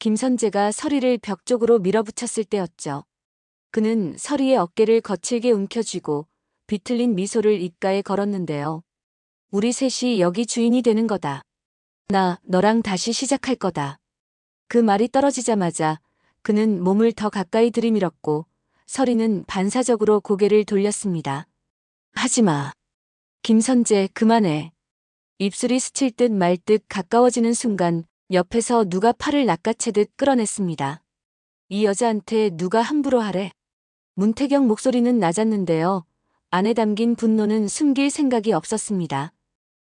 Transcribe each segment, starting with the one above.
김선재가 서리를 벽 쪽으로 밀어붙였을 때였죠. 그는 서리의 어깨를 거칠게 움켜쥐고 비틀린 미소를 입가에 걸었는데요. 우리 셋이 여기 주인이 되는 거다. 나 너랑 다시 시작할 거다. 그 말이 떨어지자마자 그는 몸을 더 가까이 들이밀었고 서리는 반사적으로 고개를 돌렸습니다. 하지 마. 김선재, 그만해. 입술이 스칠 듯 말 듯 가까워지는 순간 옆에서 누가 팔을 낚아채듯 끌어냈습니다. 이 여자한테 누가 함부로 하래. 문태경 목소리는 낮았는데요. 안에 담긴 분노는 숨길 생각이 없었습니다.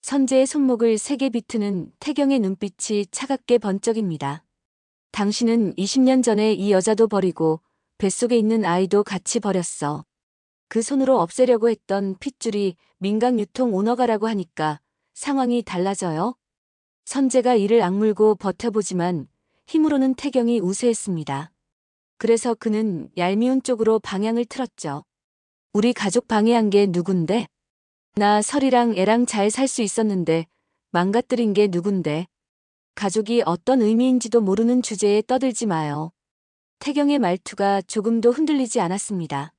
선재의 손목을 세게 비트는 태경의 눈빛이 차갑게 번쩍입니다. 당신은 20년 전에 이 여자도 버리고 뱃속에 있는 아이도 같이 버렸어. 그 손으로 없애려고 했던 핏줄이 민강 유통 오너가라고 하니까 상황이 달라져요. 선재가 이를 악물고 버텨보지만 힘으로는 태경이 우세했습니다. 그래서 그는 얄미운 쪽으로 방향을 틀었죠. 우리 가족 방해한 게 누군데? 나 설이랑 애랑 잘 살 수 있었는데 망가뜨린 게 누군데? 가족이 어떤 의미인지도 모르는 주제에 떠들지 마요. 태경의 말투가 조금도 흔들리지 않았습니다.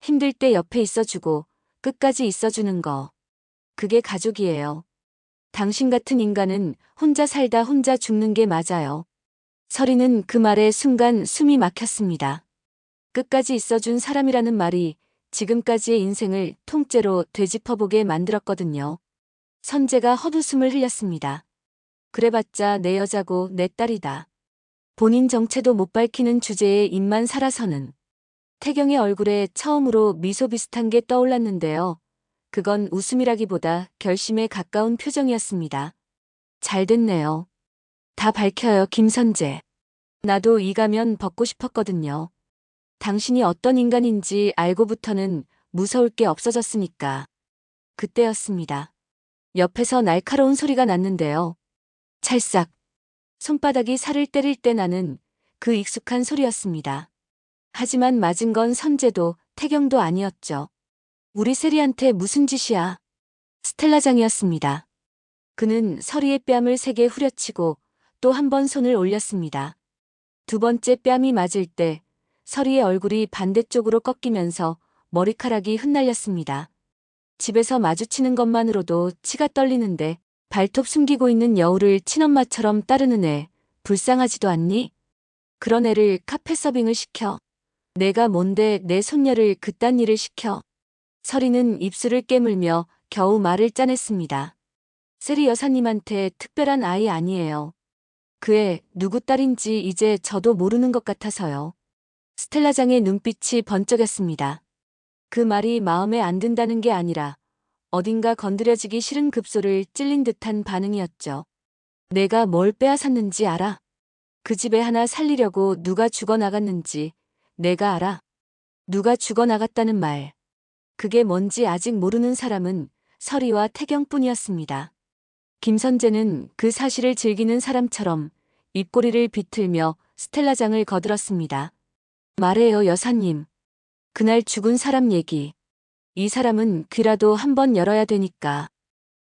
힘들 때 옆에 있어주고 끝까지 있어주는 거. 그게 가족이에요. 당신 같은 인간은 혼자 살다 혼자 죽는 게 맞아요. 서리는 그 말에 순간 숨이 막혔습니다. 끝까지 있어준 사람이라는 말이 지금까지의 인생을 통째로 되짚어보게 만들었거든요. 선재가 헛웃음을 흘렸습니다. 그래봤자 내 여자고 내 딸이다. 본인 정체도 못 밝히는 주제에 입만 살아서는 태경의 얼굴에 처음으로 미소 비슷한 게 떠올랐는데요. 그건 웃음이라기보다 결심에 가까운 표정이었습니다. 잘 됐네요. 다 밝혀요, 김선재. 나도 이 가면 벗고 싶었거든요. 당신이 어떤 인간인지 알고부터는 무서울 게 없어졌으니까. 그때였습니다. 옆에서 날카로운 소리가 났는데요. 찰싹. 손바닥이 살을 때릴 때 나는 그 익숙한 소리였습니다. 하지만 맞은 건 선재도 태경도 아니었죠. 우리 세리한테 무슨 짓이야. 스텔라장이었습니다. 그는 서리의 뺨을 세게 후려치고 또 한 번 손을 올렸습니다. 두 번째 뺨이 맞을 때 서리의 얼굴이 반대쪽으로 꺾이면서 머리카락이 흩날렸습니다. 집에서 마주치는 것만으로도 치가 떨리는데 발톱 숨기고 있는 여우를 친엄마처럼 따르는 애 불쌍하지도 않니? 그런 애를 카페 서빙을 시켜. 내가 뭔데 내 손녀를 그딴 일을 시켜. 서리는 입술을 깨물며 겨우 말을 짜냈습니다. 세리 여사님한테 특별한 아이 아니에요. 그애 누구 딸인지 이제 저도 모르는 것 같아서요. 스텔라장의 눈빛이 번쩍였습니다. 그 말이 마음에 안 든다는 게 아니라 어딘가 건드려지기 싫은 급소를 찔린 듯한 반응이었죠. 내가 뭘 빼앗았는지 알아? 그 집에 하나 살리려고 누가 죽어나갔는지 내가 알아. 누가 죽어나갔다는 말. 그게 뭔지 아직 모르는 사람은 서리와 태경뿐이었습니다. 김선재는 그 사실을 즐기는 사람처럼 입꼬리를 비틀며 스텔라장을 거들었습니다. 말해요, 여사님. 그날 죽은 사람 얘기. 이 사람은 귀라도 한번 열어야 되니까.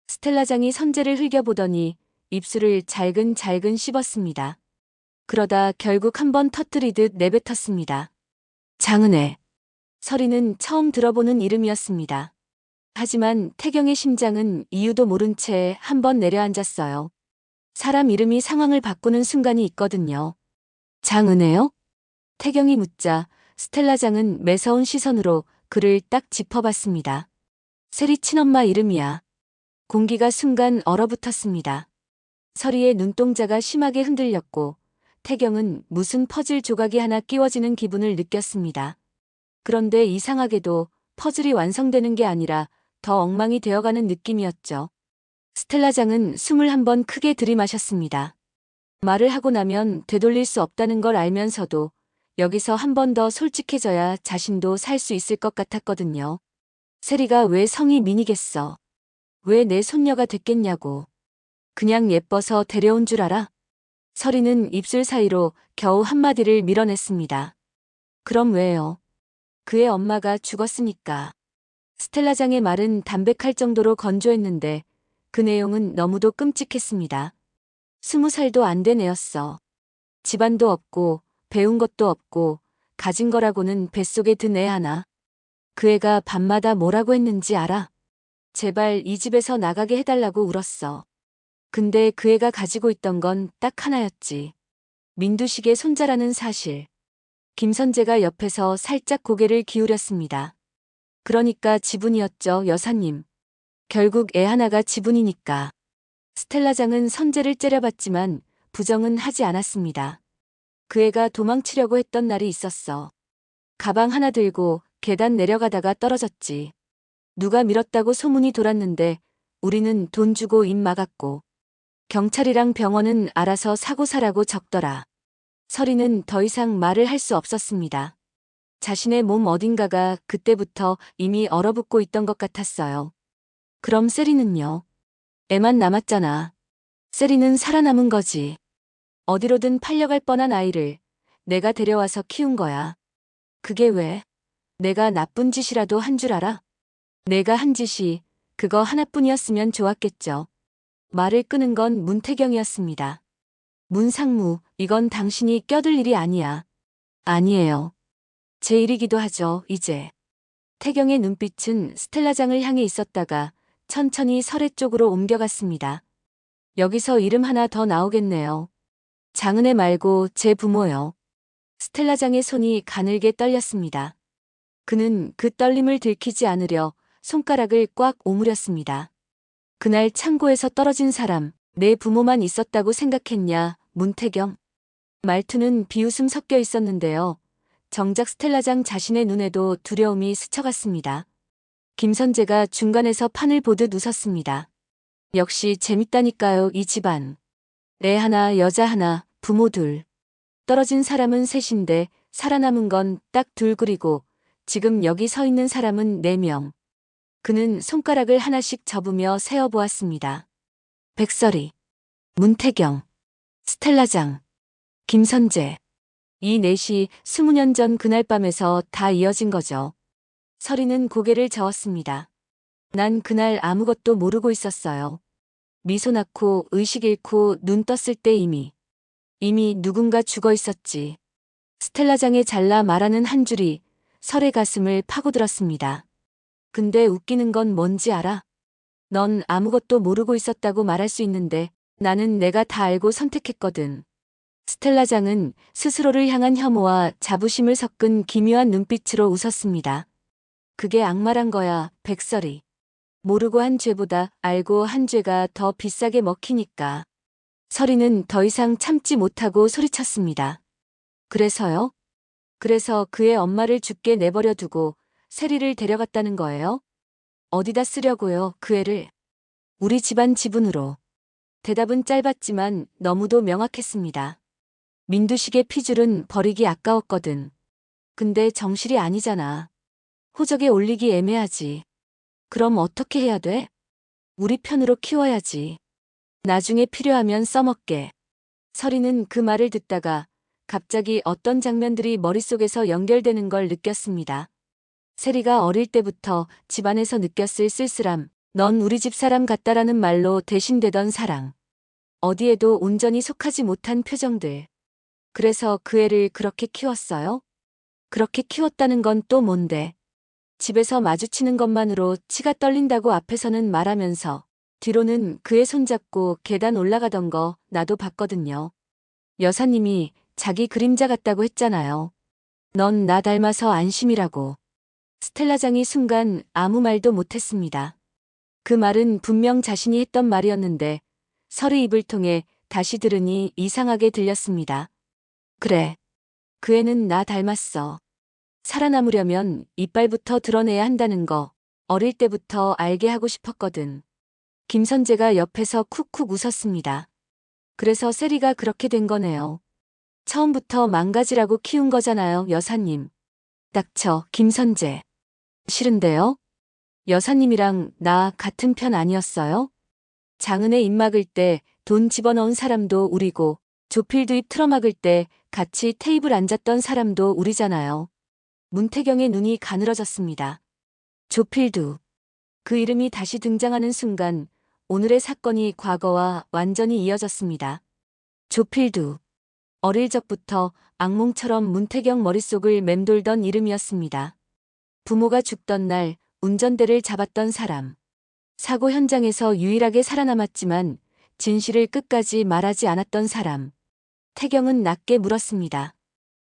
스텔라장이 선재를 흘겨보더니 입술을 잘근잘근 씹었습니다. 그러다 결국 한번 터뜨리듯 내뱉었습니다. 장은혜. 서리는 처음 들어보는 이름이었습니다. 하지만 태경의 심장은 이유도 모른 채 한 번 내려앉았어요. 사람 이름이 상황을 바꾸는 순간이 있거든요. 장은혜요? 태경이 묻자 스텔라장은 매서운 시선으로 그를 딱 짚어봤습니다. 세리 친엄마 이름이야. 공기가 순간 얼어붙었습니다. 서리의 눈동자가 심하게 흔들렸고 태경은 무슨 퍼즐 조각이 하나 끼워지는 기분을 느꼈습니다. 그런데 이상하게도 퍼즐이 완성되는 게 아니라 더 엉망이 되어가는 느낌이었죠. 스텔라장은 숨을 한 번 크게 들이마셨습니다. 말을 하고 나면 되돌릴 수 없다는 걸 알면서도 여기서 한 번 더 솔직해져야 자신도 살 수 있을 것 같았거든요. 세리가 왜 성이 미니겠어? 왜 내 손녀가 됐겠냐고. 그냥 예뻐서 데려온 줄 알아? 서리는 입술 사이로 겨우 한마디를 밀어냈습니다. 그럼 왜요? 그의 엄마가 죽었으니까. 스텔라장의 말은 담백할 정도로 건조했는데 그 내용은 너무도 끔찍했습니다. 스무 살도 안 된 애였어. 집안도 없고 배운 것도 없고 가진 거라고는 뱃속에 든 애 하나. 그 애가 밤마다 뭐라고 했는지 알아? 제발 이 집에서 나가게 해달라고 울었어. 근데 그 애가 가지고 있던 건 딱 하나였지. 민두식의 손자라는 사실. 김선재가 옆에서 살짝 고개를 기울였습니다. 그러니까 지분이었죠, 여사님. 결국 애 하나가 지분이니까. 스텔라장은 선재를 째려봤지만 부정은 하지 않았습니다. 그 애가 도망치려고 했던 날이 있었어. 가방 하나 들고 계단 내려가다가 떨어졌지. 누가 밀었다고 소문이 돌았는데 우리는 돈 주고 입 막았고 경찰이랑 병원은 알아서 사고 사라고 적더라. 서리는 더 이상 말을 할 수 없었습니다. 자신의 몸 어딘가가 그때부터 이미 얼어붙고 있던 것 같았어요. 그럼 세리는요? 애만 남았잖아. 세리는 살아남은 거지. 어디로든 팔려갈 뻔한 아이를 내가 데려와서 키운 거야. 그게 왜? 내가 나쁜 짓이라도 한 줄 알아? 내가 한 짓이 그거 하나뿐이었으면 좋았겠죠. 말을 끄는 건 문태경이었습니다. 문상무, 이건 당신이 껴들 일이 아니야. 아니에요. 제 일이기도 하죠, 이제. 태경의 눈빛은 스텔라장을 향해 있었다가 천천히 설해 쪽으로 옮겨갔습니다. 여기서 이름 하나 더 나오겠네요. 장은혜 말고 제 부모요. 스텔라장의 손이 가늘게 떨렸습니다. 그는 그 떨림을 들키지 않으려 손가락을 꽉 오므렸습니다. 그날 창고에서 떨어진 사람, 내 부모만 있었다고 생각했냐, 문태경. 말투는 비웃음 섞여 있었는데요. 정작 스텔라장 자신의 눈에도 두려움이 스쳐갔습니다. 김선재가 중간에서 판을 보듯 웃었습니다. 역시 재밌다니까요, 이 집안. 애 하나, 여자 하나, 부모 둘. 떨어진 사람은 셋인데 살아남은 건 딱 둘 그리고 지금 여기 서 있는 사람은 네 명. 그는 손가락을 하나씩 접으며 세어보았습니다. 백설이, 문태경, 스텔라장, 김선재. 이 넷이 스무 년 전 그날 밤에서 다 이어진 거죠. 서리는 고개를 저었습니다. 난 그날 아무것도 모르고 있었어요. 미소 낳고 의식 잃고 눈 떴을 때 이미, 이미 누군가 죽어 있었지. 스텔라장에 잘라 말하는 한 줄이 설의 가슴을 파고들었습니다. 근데 웃기는 건 뭔지 알아? 넌 아무것도 모르고 있었다고 말할 수 있는데 나는 내가 다 알고 선택했거든. 스텔라장은 스스로를 향한 혐오와 자부심을 섞은 기묘한 눈빛으로 웃었습니다. 그게 악마란 거야, 백설이. 모르고 한 죄보다 알고 한 죄가 더 비싸게 먹히니까. 설이는 더 이상 참지 못하고 소리쳤습니다. 그래서요? 그래서 그의 엄마를 죽게 내버려 두고 세리를 데려갔다는 거예요? 어디다 쓰려고요, 그 애를? 우리 집안 지분으로. 대답은 짧았지만 너무도 명확했습니다. 민두식의 피줄은 버리기 아까웠거든. 근데 정실이 아니잖아. 호적에 올리기 애매하지. 그럼 어떻게 해야 돼? 우리 편으로 키워야지. 나중에 필요하면 써먹게. 서리는 그 말을 듣다가 갑자기 어떤 장면들이 머릿속에서 연결되는 걸 느꼈습니다. 세리가 어릴 때부터 집안에서 느꼈을 쓸쓸함, 넌 우리 집 사람 같다라는 말로 대신되던 사랑. 어디에도 온전히 속하지 못한 표정들. 그래서 그 애를 그렇게 키웠어요? 그렇게 키웠다는 건 또 뭔데? 집에서 마주치는 것만으로 치가 떨린다고 앞에서는 말하면서 뒤로는 그의 손잡고 계단 올라가던 거 나도 봤거든요. 여사님이 자기 그림자 같다고 했잖아요. 넌 나 닮아서 안심이라고. 스텔라장이 순간 아무 말도 못했습니다. 그 말은 분명 자신이 했던 말이었는데 설의 입을 통해 다시 들으니 이상하게 들렸습니다. 그래. 그 애는 나 닮았어. 살아남으려면 이빨부터 드러내야 한다는 거 어릴 때부터 알게 하고 싶었거든. 김선재가 옆에서 쿡쿡 웃었습니다. 그래서 세리가 그렇게 된 거네요. 처음부터 망가지라고 키운 거잖아요, 여사님. 닥쳐, 김선재. 싫은데요? 여사님이랑 나 같은 편 아니었어요? 장은혜 입 막을 때 돈 집어넣은 사람도 우리고 조필드 입 틀어막을 때 같이 테이블 앉았던 사람도 우리잖아요. 문태경의 눈이 가늘어졌습니다. 조필두. 그 이름이 다시 등장하는 순간 오늘의 사건이 과거와 완전히 이어졌습니다. 조필두. 어릴 적부터 악몽처럼 문태경 머릿속을 맴돌던 이름이었습니다. 부모가 죽던 날 운전대를 잡았던 사람. 사고 현장에서 유일하게 살아남았지만 진실을 끝까지 말하지 않았던 사람. 태경은 낮게 물었습니다.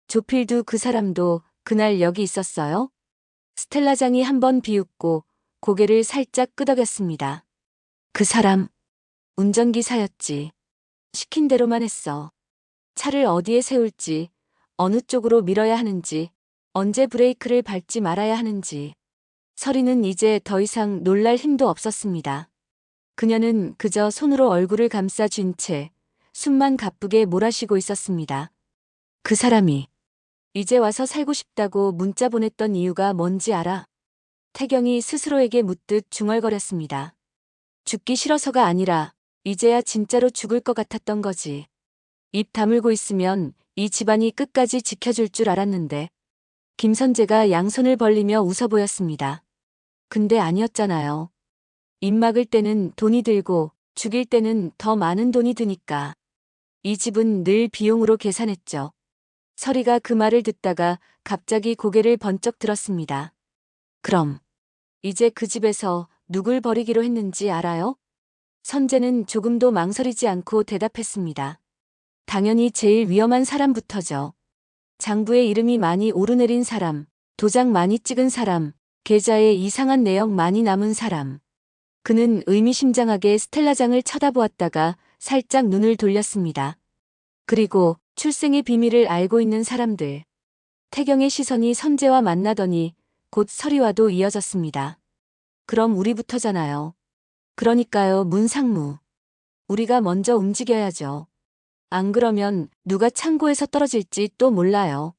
조필도 그 사람도 그날 여기 있었어요? 스텔라장이 한번 비웃고 고개를 살짝 끄덕였습니다. 그 사람, 운전기사였지. 시킨 대로만 했어. 차를 어디에 세울지, 어느 쪽으로 밀어야 하는지, 언제 브레이크를 밟지 말아야 하는지. 서리는 이제 더 이상 놀랄 힘도 없었습니다. 그녀는 그저 손으로 얼굴을 감싸 쥔 채 숨만 가쁘게 몰아쉬고 있었습니다. 그 사람이 이제 와서 살고 싶다고 문자 보냈던 이유가 뭔지 알아? 태경이 스스로에게 묻듯 중얼거렸습니다. 죽기 싫어서가 아니라 이제야 진짜로 죽을 것 같았던 거지. 입 다물고 있으면 이 집안이 끝까지 지켜줄 줄 알았는데. 김선재가 양손을 벌리며 웃어 보였습니다. 근데 아니었잖아요. 입 막을 때는 돈이 들고 죽일 때는 더 많은 돈이 드니까. 이 집은 늘 비용으로 계산했죠. 서리가 그 말을 듣다가 갑자기 고개를 번쩍 들었습니다. 그럼 이제 그 집에서 누굴 버리기로 했는지 알아요? 선재는 조금도 망설이지 않고 대답했습니다. 당연히 제일 위험한 사람부터죠. 장부의 이름이 많이 오르내린 사람, 도장 많이 찍은 사람, 계좌에 이상한 내역 많이 남은 사람. 그는 의미심장하게 스텔라장을 쳐다보았다가 살짝 눈을 돌렸습니다. 그리고 출생의 비밀을 알고 있는 사람들. 태경의 시선이 선재와 만나더니 곧 서리와도 이어졌습니다. 그럼 우리부터잖아요. 그러니까요, 문상무. 우리가 먼저 움직여야죠. 안 그러면 누가 창고에서 떨어질지 또 몰라요.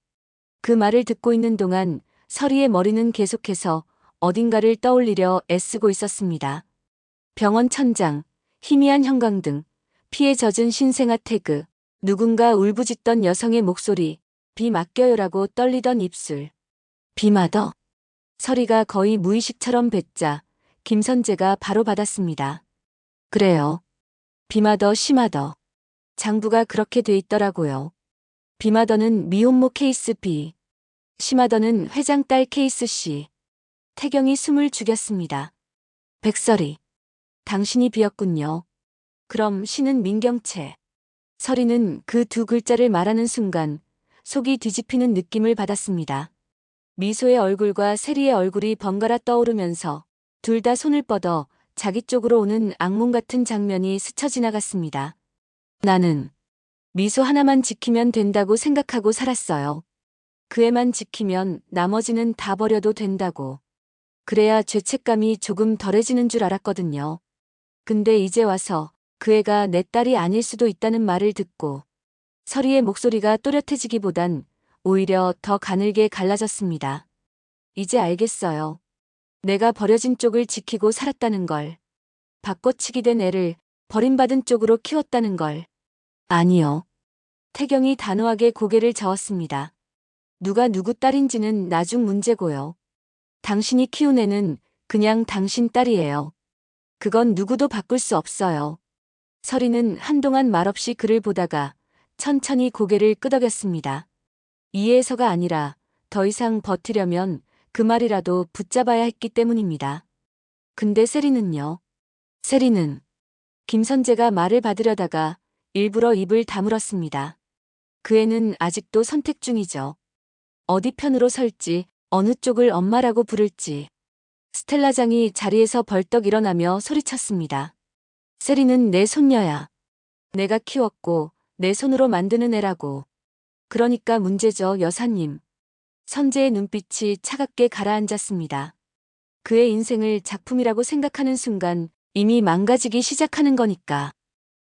그 말을 듣고 있는 동안 서리의 머리는 계속해서 어딘가를 떠올리려 애쓰고 있었습니다. 병원 천장, 희미한 형광등, 피에 젖은 신생아 태그, 누군가 울부짖던 여성의 목소리, 비 맡겨요라고 떨리던 입술. 비마더. 서리가 거의 무의식처럼 뱉자 김선재가 바로 받았습니다. 그래요. 비마더 심하더. 장부가 그렇게 돼 있더라고요. 비마더는 미혼모 케이스 B. 심하더는 회장 딸 케이스 C. 태경이 숨을 죽였습니다. 백설이. 당신이 비었군요. 그럼 씨는 민경채. 서리는 그 두 글자를 말하는 순간 속이 뒤집히는 느낌을 받았습니다. 미소의 얼굴과 세리의 얼굴이 번갈아 떠오르면서 둘 다 손을 뻗어 자기 쪽으로 오는 악몽 같은 장면이 스쳐 지나갔습니다. 나는 미소 하나만 지키면 된다고 생각하고 살았어요. 그 애만 지키면 나머지는 다 버려도 된다고. 그래야 죄책감이 조금 덜해지는 줄 알았거든요. 근데 이제 와서 그 애가 내 딸이 아닐 수도 있다는 말을 듣고 서리의 목소리가 또렷해지기보단 오히려 더 가늘게 갈라졌습니다. 이제 알겠어요. 내가 버려진 쪽을 지키고 살았다는 걸. 바꿔치기 된 애를 버림받은 쪽으로 키웠다는 걸. 아니요. 태경이 단호하게 고개를 저었습니다. 누가 누구 딸인지는 나중 문제고요. 당신이 키운 애는 그냥 당신 딸이에요. 그건 누구도 바꿀 수 없어요. 서리는 한동안 말없이 그를 보다가 천천히 고개를 끄덕였습니다. 이해해서가 아니라 더 이상 버티려면 그 말이라도 붙잡아야 했기 때문입니다. 근데 세리는요? 세리는 김선재가 말을 받으려다가 일부러 입을 다물었습니다. 그 애는 아직도 선택 중이죠. 어디 편으로 설지, 어느 쪽을 엄마라고 부를지. 스텔라장이 자리에서 벌떡 일어나며 소리쳤습니다. 세리는 내 손녀야. 내가 키웠고 내 손으로 만드는 애라고. 그러니까 문제죠, 여사님. 선재의 눈빛이 차갑게 가라앉았습니다. 그의 인생을 작품이라고 생각하는 순간 이미 망가지기 시작하는 거니까.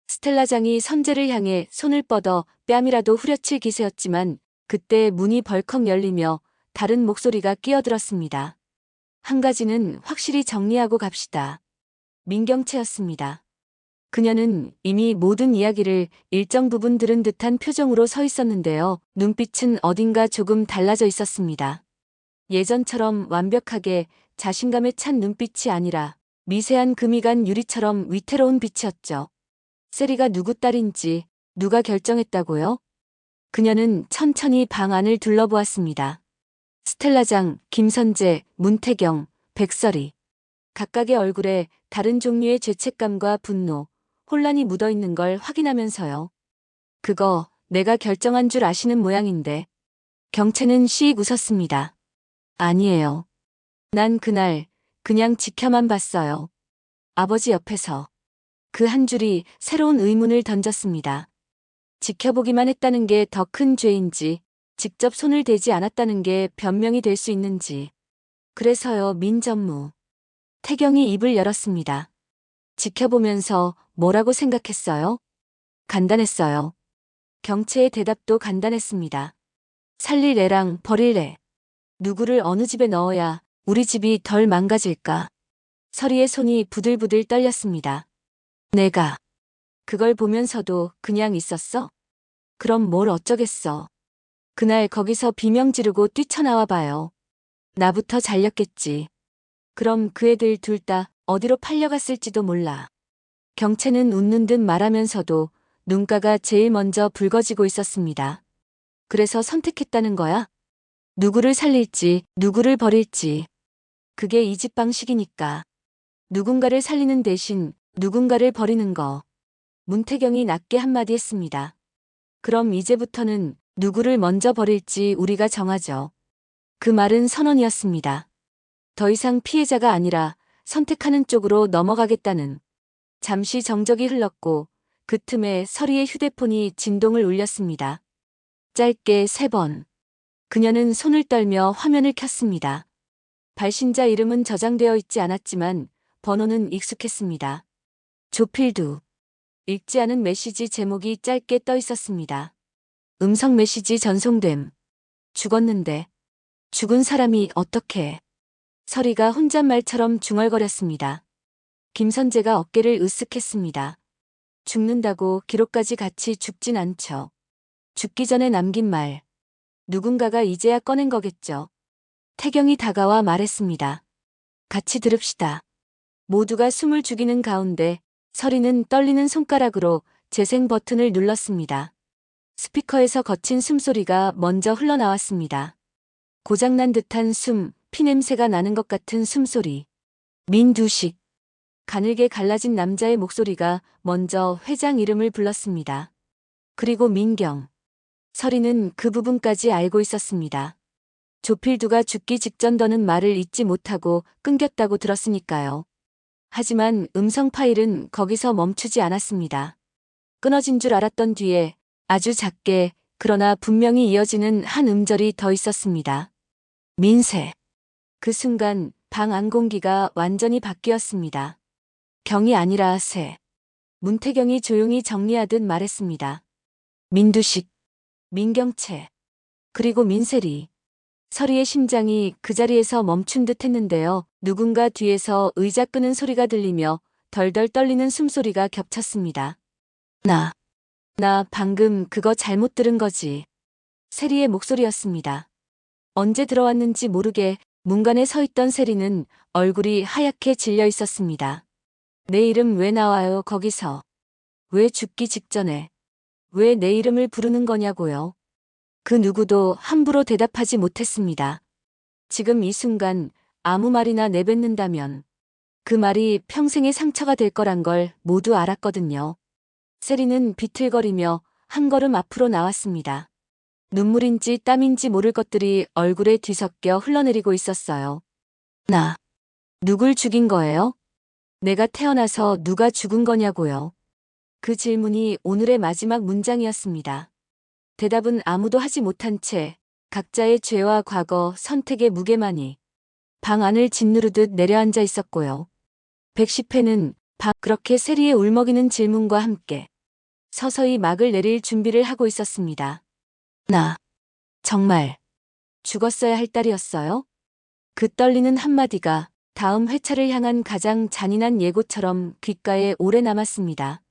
스텔라장이 선재를 향해 손을 뻗어 뺨이라도 후려칠 기세였지만 그때 문이 벌컥 열리며 다른 목소리가 끼어들었습니다. 한 가지는 확실히 정리하고 갑시다. 민경채였습니다. 그녀는 이미 모든 이야기를 일정 부분 들은 듯한 표정으로 서 있었는데요. 눈빛은 어딘가 조금 달라져 있었습니다. 예전처럼 완벽하게 자신감에 찬 눈빛이 아니라 미세한 금이 간 유리처럼 위태로운 빛이었죠. 세리가 누구 딸인지 누가 결정했다고요? 그녀는 천천히 방 안을 둘러보았습니다. 스텔라장, 김선재, 문태경, 백설이. 각각의 얼굴에 다른 종류의 죄책감과 분노, 혼란이 묻어 있는 걸 확인하면서요. 그거 내가 결정한 줄 아시는 모양인데. 경채는 씩 웃었습니다. 아니에요. 난 그날 그냥 지켜만 봤어요. 아버지 옆에서. 그 한 줄이 새로운 의문을 던졌습니다. 지켜보기만 했다는 게 더 큰 죄인지, 직접 손을 대지 않았다는 게 변명이 될 수 있는지. 그래서요, 민전무. 태경이 입을 열었습니다. 지켜보면서 뭐라고 생각했어요? 간단했어요. 경채의 대답도 간단했습니다. 살릴 애랑 버릴 애. 누구를 어느 집에 넣어야 우리 집이 덜 망가질까? 서리의 손이 부들부들 떨렸습니다. 내가 그걸 보면서도 그냥 있었어? 그럼 뭘 어쩌겠어. 그날 거기서 비명 지르고 뛰쳐나와 봐요. 나부터 잘렸겠지. 그럼 그 애들 둘 다 어디로 팔려갔을지도 몰라. 경채는 웃는 듯 말하면서도 눈가가 제일 먼저 붉어지고 있었습니다. 그래서 선택했다는 거야? 누구를 살릴지, 누구를 버릴지. 그게 이 집 방식이니까. 누군가를 살리는 대신 누군가를 버리는 거. 문태경이 낮게 한마디 했습니다. 그럼 이제부터는 누구를 먼저 버릴지 우리가 정하죠. 그 말은 선언이었습니다. 더 이상 피해자가 아니라 선택하는 쪽으로 넘어가겠다는. 잠시 정적이 흘렀고 그 틈에 서리의 휴대폰이 진동을 울렸습니다. 짧게 세 번. 그녀는 손을 떨며 화면을 켰습니다. 발신자 이름은 저장되어 있지 않았지만 번호는 익숙했습니다. 조필두. 읽지 않은 메시지 제목이 짧게 떠 있었습니다. 음성 메시지 전송됨. 죽었는데. 죽은 사람이 어떻게. 서리가 혼잣말처럼 중얼거렸습니다. 김선재가 어깨를 으쓱했습니다. 죽는다고 기록까지 같이 죽진 않죠. 죽기 전에 남긴 말. 누군가가 이제야 꺼낸 거겠죠. 태경이 다가와 말했습니다. 같이 들읍시다. 모두가 숨을 죽이는 가운데 서리는 떨리는 손가락으로 재생 버튼을 눌렀습니다. 스피커에서 거친 숨소리가 먼저 흘러나왔습니다. 고장난 듯한 숨, 피냄새가 나는 것 같은 숨소리. 민두식. 가늘게 갈라진 남자의 목소리가 먼저 회장 이름을 불렀습니다. 그리고 민경. 서리는 그 부분까지 알고 있었습니다. 조필두가 죽기 직전 더는 말을 잊지 못하고 끊겼다고 들었으니까요. 하지만 음성 파일은 거기서 멈추지 않았습니다. 끊어진 줄 알았던 뒤에 아주 작게 그러나 분명히 이어지는 한 음절이 더 있었습니다. 민세. 그 순간 방 안 공기가 완전히 바뀌었습니다. 경이 아니라 새. 문태경이 조용히 정리하듯 말했습니다. 민두식, 민경채, 그리고 민세리. 서리의 심장이 그 자리에서 멈춘 듯 했는데요. 누군가 뒤에서 의자 끄는 소리가 들리며 덜덜 떨리는 숨소리가 겹쳤습니다. 나, 나 방금 그거 잘못 들은 거지. 세리의 목소리였습니다. 언제 들어왔는지 모르게 문간에 서 있던 세리는 얼굴이 하얗게 질려 있었습니다. 내 이름 왜 나와요, 거기서? 왜 죽기 직전에? 왜 내 이름을 부르는 거냐고요? 그 누구도 함부로 대답하지 못했습니다. 지금 이 순간 아무 말이나 내뱉는다면 그 말이 평생의 상처가 될 거란 걸 모두 알았거든요. 세리는 비틀거리며 한 걸음 앞으로 나왔습니다. 눈물인지 땀인지 모를 것들이 얼굴에 뒤섞여 흘러내리고 있었어요. 나, 누굴 죽인 거예요? 내가 태어나서 누가 죽은 거냐고요. 그 질문이 오늘의 마지막 문장이었습니다. 대답은 아무도 하지 못한 채 각자의 죄와 과거, 선택의 무게만이 방 안을 짓누르듯 내려앉아 있었고요. 110회는 방 그렇게 세리의 울먹이는 질문과 함께 서서히 막을 내릴 준비를 하고 있었습니다. 나 정말 죽었어야 할 딸이었어요? 그 떨리는 한마디가 다음 회차를 향한 가장 잔인한 예고처럼 귓가에 오래 남았습니다.